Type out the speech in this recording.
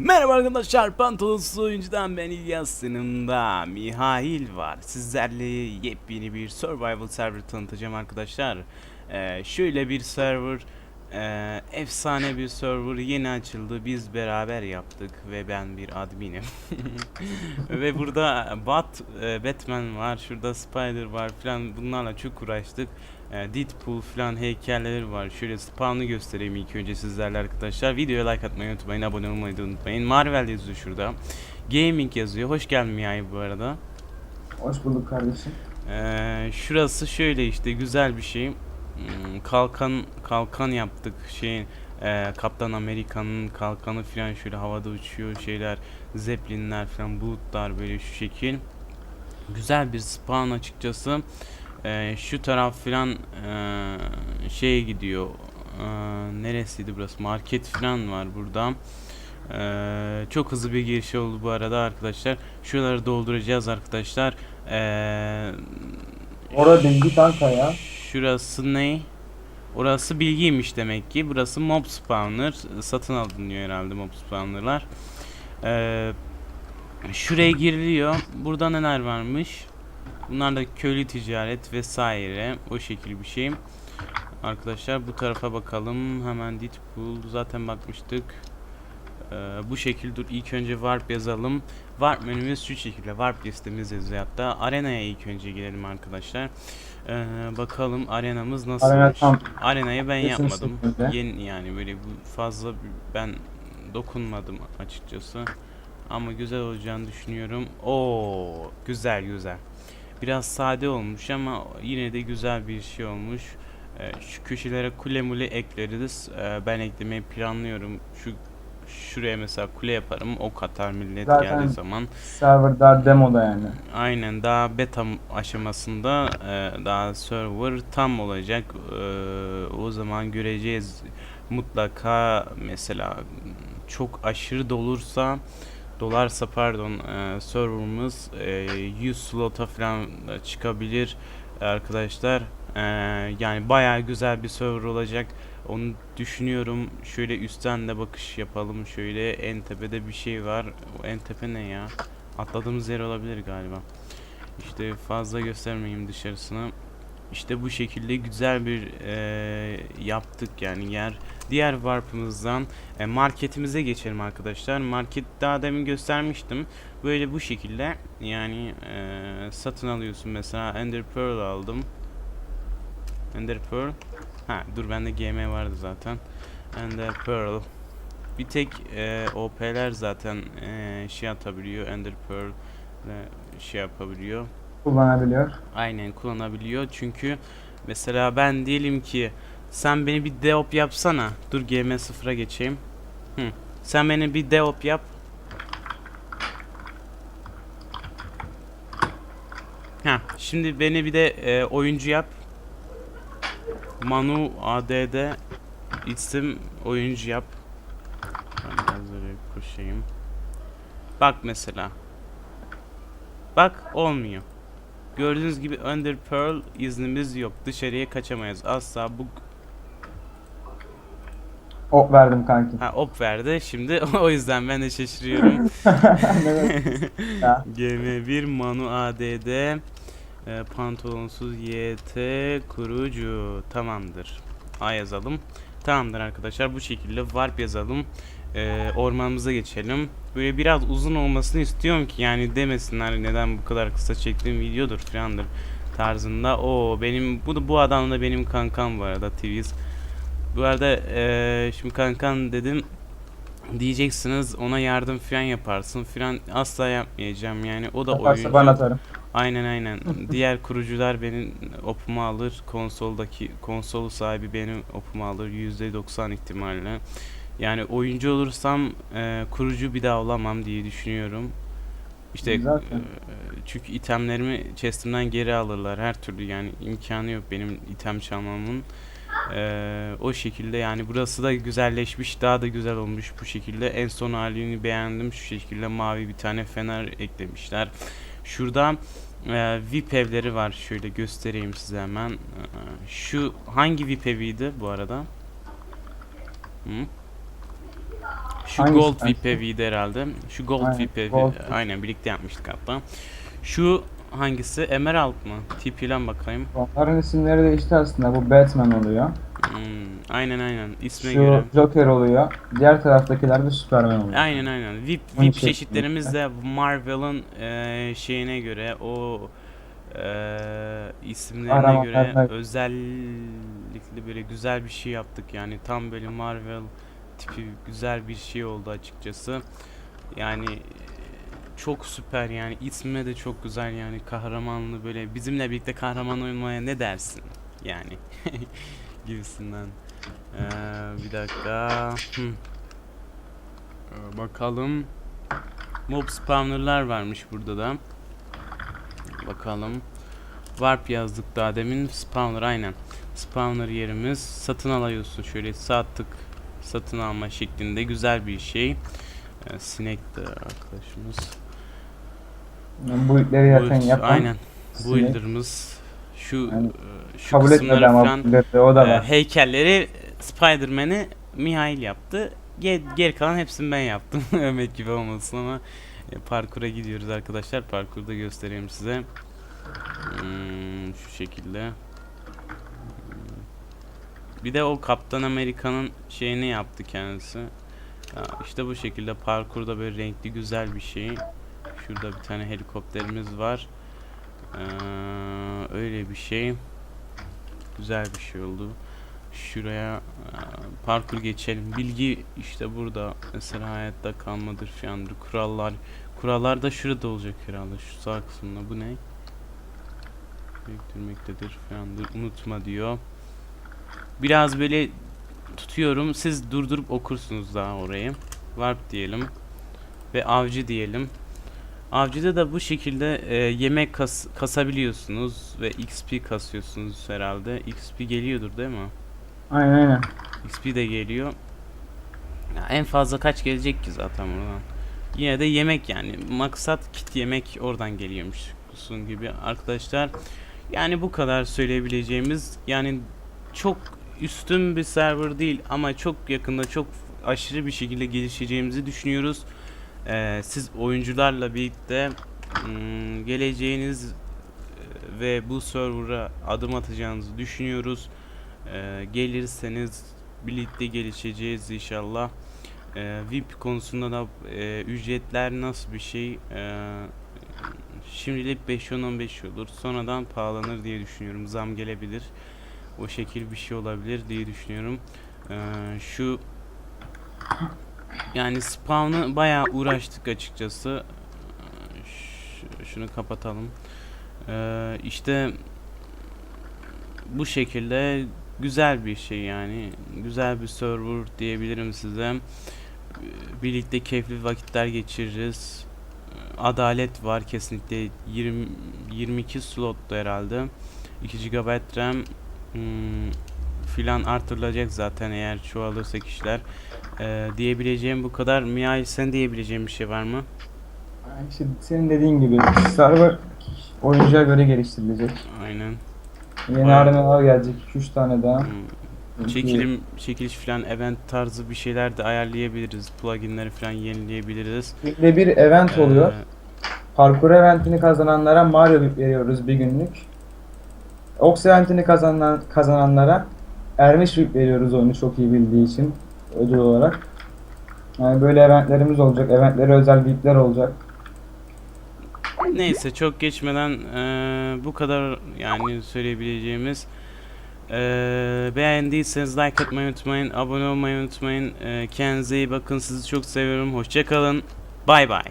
Merhaba arkadaşlar Pantolonsuz oyuncudan ben İlyas yanımda Mihail var. Sizlerle yepyeni bir survival server tanıtacağım arkadaşlar. Ee, Şöyle bir server ee, Efsane bir server yeni açıldı. Biz beraber yaptık ve ben bir adminim. Ve burada Bat, e, Batman var şurada Spider var filan bunlarla çok uğraştık e, Deadpool falan heykelleri var. Şöyle spawn'ı göstereyim ilk önce sizlerle arkadaşlar. Videoya like atmayı unutmayın, abone olmayı da unutmayın. Marvel yazıyor şurada. Gaming yazıyor. Hoş geldin Mihai bu arada. Hoş bulduk kardeşim. Ee, şurası şöyle işte güzel bir şey. Hmm, Kalkan kalkan yaptık şeyin e, Kaptan Amerika'nın kalkanı falan şöyle havada uçuyor şeyler zeplinler falan bulutlar böyle şu şekil. Güzel bir spawn açıkçası. Ee, şu taraf filan eee şeye gidiyor. Eee, neresiydi burası? Market filan var burada. Eee, çok hızlı bir giriş oldu bu arada arkadaşlar. Şuraları dolduracağız arkadaşlar. Eee Orada dengi kanka ya. Şurası ne? Orası bilgiymiş demek ki. Burası mob spawner. Satın alınıyor herhalde mob spawnerlar. Ee, şuraya giriliyor. Burada neler varmış? Bunlar da köylü ticaret vesaire. O şekil bir şey. Arkadaşlar bu tarafa bakalım. Hemen Deadpool zaten bakmıştık. Ee, bu şekil dur ilk önce warp yazalım. Warp menümüz şu şekilde. Warp listemiz yazıyor hatta. Arenaya ilk önce girelim arkadaşlar. Ee, bakalım arenamız nasıl? Arena tam Arenayı ben yapmadım. Yeni yani böyle bu fazla ben dokunmadım açıkçası. Ama güzel olacağını düşünüyorum. Oo, güzel güzel. Biraz sade olmuş ama yine de güzel bir şey olmuş. Ee, şu köşelere kule mule ekleriz. Ee, ben eklemeyi planlıyorum. Şu şuraya mesela kule yaparım. Ok atar millet Zaten- geldiği zaman. server daha demoda yani. Aynen daha beta aşamasında e, daha server tam olacak. E, o zaman göreceğiz. Mutlaka mesela çok aşırı dolursa dolarsa pardon e, serverımız e, 100 slota falan çıkabilir arkadaşlar. E, yani bayağı güzel bir server olacak. Onu düşünüyorum. Şöyle üstten de bakış yapalım. Şöyle en tepede bir şey var. O en tepe ne ya? Atladığımız yer olabilir galiba. İşte fazla göstermeyeyim dışarısını. İşte bu şekilde güzel bir eee, yaptık yani yer. Diğer warp'ımızdan e, marketimize geçelim arkadaşlar. Market daha demin göstermiştim. Böyle bu şekilde yani eee, satın alıyorsun mesela Ender Pearl aldım. Ender Pearl. Ha dur bende GM vardı zaten. Ender Pearl. Bir tek e, OP'ler zaten e, şey atabiliyor. Ender Pearl ve şey yapabiliyor. Kullanabiliyor. Aynen kullanabiliyor. Çünkü mesela ben diyelim ki sen beni bir deop yapsana. Dur GM sıfıra geçeyim. Hı. Sen beni bir deop yap. Ha, şimdi beni bir de e, oyuncu yap. Manu ADD isim oyuncu yap. Ben biraz böyle koşayım. Bak mesela. Bak olmuyor. Gördüğünüz gibi Under Pearl iznimiz yok. Dışarıya kaçamayız. Asla bu Ok verdim kanki. ha op verdi. Şimdi o yüzden ben de şaşırıyorum. Evet. Ya. GM1 Manu ADD e, pantolonsuz YT kurucu tamamdır. A yazalım. Tamamdır arkadaşlar bu şekilde warp yazalım. E, ormanımıza geçelim. Böyle biraz uzun olmasını istiyorum ki yani demesinler neden bu kadar kısa çektiğim videodur filandır tarzında. O benim bu da bu adam da benim kankam bu arada Twiz. Bu arada e, şimdi kankan dedim diyeceksiniz ona yardım filan yaparsın filan asla yapmayacağım yani o da Yaparsa ben oyuncu. atarım. Aynen aynen. Diğer kurucular benim opumu alır. Konsoldaki konsol sahibi benim opumu alır %90 ihtimalle. Yani oyuncu olursam e, kurucu bir daha olamam diye düşünüyorum. İşte Zaten. e, çünkü itemlerimi chestimden geri alırlar her türlü yani imkanı yok benim item çalmamın. E, o şekilde yani burası da güzelleşmiş daha da güzel olmuş bu şekilde. En son halini beğendim şu şekilde mavi bir tane fener eklemişler. Şurada e, VIP evleri var. Şöyle göstereyim size hemen. E, şu hangi VIP eviydi bu arada? Hı? Şu Hangisi Gold kanki? VIP eviydi herhalde. Şu Gold Aynen, VIP evi. Gold. Aynen birlikte yapmıştık hatta. Şu hangisi? Emerald mı? TP'len bakayım. Onların isimleri değişti aslında. Bu Batman oluyor. Hmm, aynen aynen. İsme Şu göre. Joker oluyor. Diğer taraftakiler de Superman oluyor. Aynen aynen. VIP, VIP şey- çeşitlerimiz de Marvel'ın eee, şeyine göre o eee isimlerine Arama- göre arama- özellikle böyle güzel bir şey yaptık yani tam böyle Marvel tipi güzel bir şey oldu açıkçası. Yani çok süper yani ismi de çok güzel yani kahramanlı böyle bizimle birlikte kahraman olmaya ne dersin yani gibisinden. Eee, bir dakika. Ee, Bakalım. Mob spawnerlar varmış burada da. Bakalım. Warp yazdık daha demin. Spawner aynen. Spawner yerimiz. Satın alıyorsun şöyle sağ tık satın alma şeklinde güzel bir şey. Ee, sinek de arkadaşımız. Yani bu ilkleri zaten yapan aynen. sinek. Builder'ımız. Şu Yani e, şu kabul etmedi kısımları falan bu ilkleri, o da ee, var. heykelleri Spider-Man'i Mihail yaptı. Ge- geri kalan hepsini ben yaptım. Övmek gibi olmasın ama e, parkura gidiyoruz arkadaşlar. Parkurda göstereyim size. Hmm, şu şekilde. Bir de o Kaptan Amerika'nın şeyini yaptı kendisi. Ya işte bu şekilde parkurda böyle renkli güzel bir şey. Şurada bir tane helikopterimiz var. Ee, öyle bir şey. Güzel bir şey oldu. Şuraya e, parkur geçelim. Bilgi işte burada. Mesela hayatta kalmadır filandır. Kurallar. Kurallar da şurada olacak herhalde. Şu sağ kısmında. Bu ne? Biriktirmektedir filandır. Unutma diyor. Biraz böyle tutuyorum. Siz durdurup okursunuz daha orayı. Warp diyelim. Ve avcı diyelim. Avcıda da bu şekilde e, yemek kas, kasabiliyorsunuz ve XP kasıyorsunuz herhalde. XP geliyordur değil mi? Aynen aynen. XP de geliyor. Ya en fazla kaç gelecek ki zaten buradan. Yine de yemek yani. Maksat kit yemek oradan geliyormuş. Kusun gibi arkadaşlar. Yani bu kadar söyleyebileceğimiz. Yani çok üstün bir server değil ama çok yakında çok aşırı bir şekilde gelişeceğimizi düşünüyoruz. Ee, siz oyuncularla birlikte mm, geleceğiniz e, ve bu server'a adım atacağınızı düşünüyoruz. Ee, gelirseniz birlikte gelişeceğiz inşallah. Ee, VIP konusunda da e, ücretler nasıl bir şey? Ee, şimdilik 5-10-15 olur. Sonradan pahalanır diye düşünüyorum. Zam gelebilir. O şekil bir şey olabilir diye düşünüyorum. Ee, şu yani spawn'ı bayağı uğraştık açıkçası. Ee, şunu kapatalım. Ee, işte bu şekilde güzel bir şey yani. Güzel bir server diyebilirim size. Ee, Birlikte keyifli vakitler geçiririz. Ee, Adalet var kesinlikle 20 22 slottu herhalde. 2 GB RAM hmm, filan artırılacak zaten eğer çoğalırsa kişiler. Ee, diyebileceğim bu kadar. Mihail sen diyebileceğin bir şey var mı? Yani işte senin dediğin gibi server oyuncuya göre geliştirilecek. Aynen. Yeni arenalar gelecek 2-3 tane daha. Hmm. Çekilim, çekiliş falan event tarzı bir şeyler de ayarlayabiliriz. Pluginleri falan yenileyebiliriz. Günde bir event oluyor. Ee, Parkur eventini kazananlara Mario veriyoruz bir günlük. Ox eventini kazanan, kazananlara Ermiş Bip veriyoruz onu çok iyi bildiği için ödül olarak. Yani böyle eventlerimiz olacak. Eventlere özel Bip'ler olacak. neyse çok geçmeden eee, bu kadar yani söyleyebileceğimiz. Eee, beğendiyseniz like atmayı unutmayın, abone olmayı unutmayın. Eee kendinize iyi bakın, sizi çok seviyorum. Hoşça kalın. Bay bay.